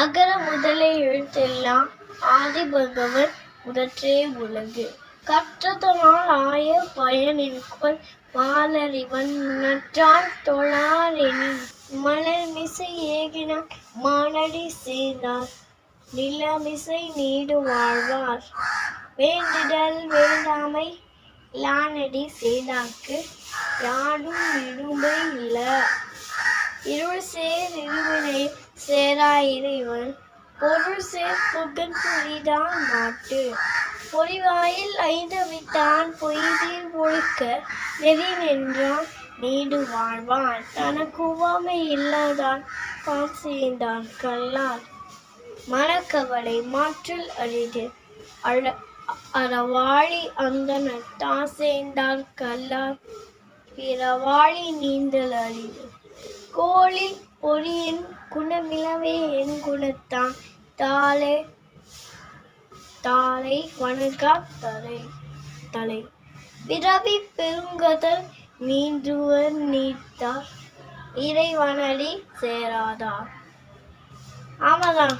அகர முதலை எழுத்தெல்லாம் ஆதி பகவன் முதற்றே உலகு. கற்றதனால் ஆய பயனின்கொள் மாலறிவன் நற்றால் தொழாரெனின் மலர்மிசை ஏகினார் மானடி சேர்ந்தார். நிலமிசை நீடு வாழ்வார். வேண்டிடல் வேண்டாமை லானடி செய்தாக்கு யாடும் இடும்பை இல இருள் சேர் இருவினை சேரா இறைவன் பொருள் சேர் புகன் புரிதான் நாட்டு பொறிவாயில் ஐந்தவித்தான் பொய்தீர் ஒழுக்க நெறி நின்றான் நீடு வாழ்வான். தனக்கு உவாமை இல்லாதான் தான் சேர்ந்தான் கல்லால். மனக்கவலை மாற்றல் அரிது. அழ அறவாளி அந்த தான் சேர்ந்தான் கல்லார் பிறவாளி நீந்தல் அரிது. கோழி பொறியின் குணமிலவே என் குணத்தான் தாளே தாளை வணங்கா தலை தலை. பிறவி பெருங்கதல் நீந்துவர் நீத்தார் இறைவனடி சேராதார் ஆமாதான்